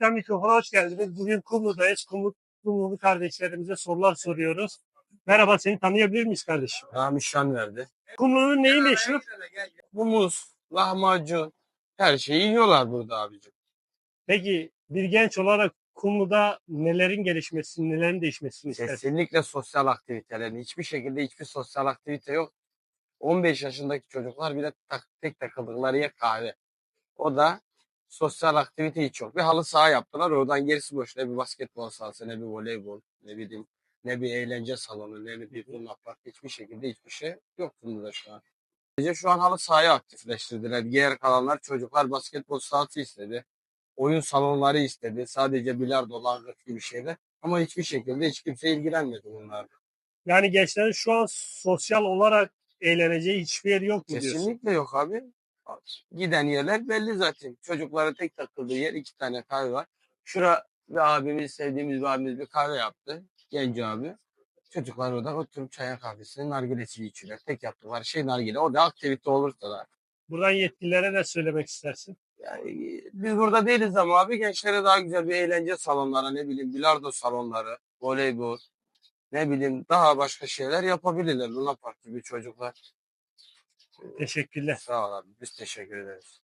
Tekten mikrofona hoş geldiniz. Bugün Kumlu'dayız. Kumlu, Kumlu'lu kardeşlerimize sorular soruyoruz. Merhaba seni tanıyabilir miyiz kardeşim? Rami şan verdi. Kumlu'nun neyi meşhur? Bu muz, lahmacun her şeyi yiyorlar burada abicim. Peki bir genç olarak Kumlu'da nelerin gelişmesini, nelerin değişmesini istersin? Kesinlikle sosyal aktivitelerin hiçbir şekilde hiçbir sosyal aktivite yok. 15 yaşındaki çocuklar bile tak, tek takıldıkları yer kahve. O da sosyal aktivite hiç yok. Bir halı saha yaptılar. Oradan gerisi boş. Ne bir basketbol sahası, ne bir voleybol, ne bileyim, ne bir eğlence salonu, ne bir luna park. Hiçbir şekilde hiçbir şey yok bunda şu an. Sadece şu an halı sahayı aktifleştirdiler. Diğer kalanlar çocuklar basketbol sahası istedi. Oyun salonları istedi. Sadece bilardo, langırt gibi şeyler. Ama hiçbir şekilde hiç kimse ilgilenmedi bunlarla. Yani gençlerin şu an sosyal olarak eğleneceği hiçbir yer yok mu diyorsun? Kesinlikle yok abi. Giden yerler belli zaten. Çocuklara tek takıldığı yer iki tane kahve var. Şura bir abimiz, sevdiğimiz bir abimiz bir kahve yaptı. Genç abi. Çocuklar orada oturup çaya kahvesini nargilesini içiyorlar. Tek yaptıkları şey nargile. O da aktivite olursa da. Buradan yetkililere ne söylemek istersin? Yani biz burada değiliz ama abi gençlere daha güzel bir eğlence salonları, ne bileyim bilardo salonları, voleybol, ne bileyim daha başka şeyler yapabilirler. Luna Park gibi çocuklar. Teşekkürler. Sağ ol abi. Biz teşekkür ederiz.